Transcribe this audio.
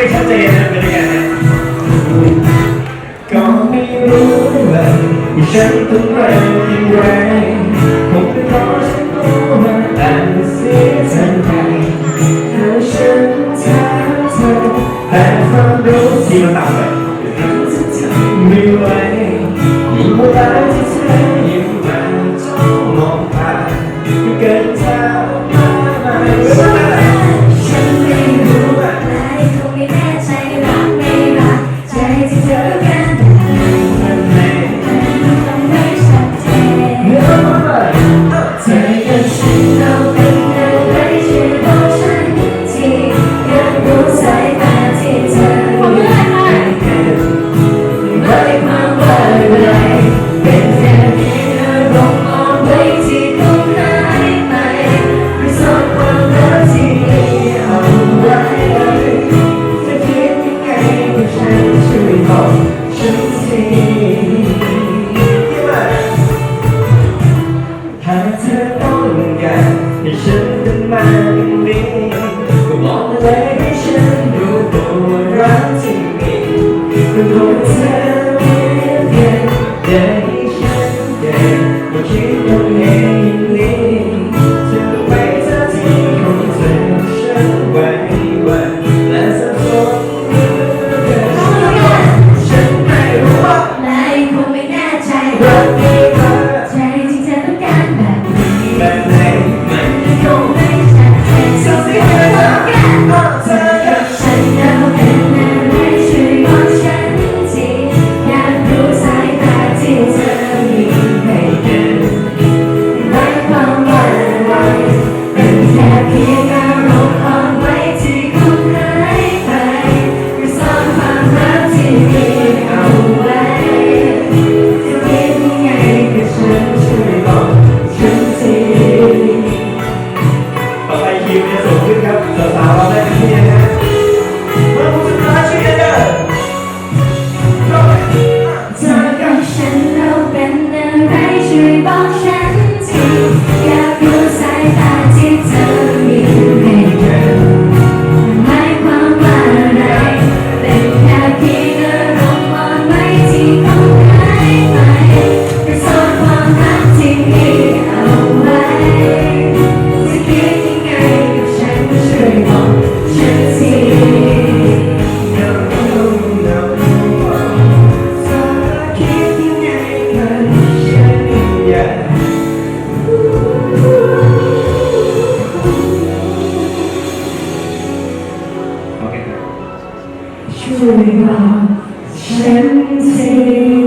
ไม่ชัดเจนเป็นยังไงก็ไม่รู้เลยว่าฉันต้องไปยังไงคงเป็นเพราะฉันรู้ว่าอันเสียทันทีแล้วฉันถามเธอแต่ความรู้ที่มันต่ำไปไม่ไหวยิ่งกว่า every motion 巨大的神奇。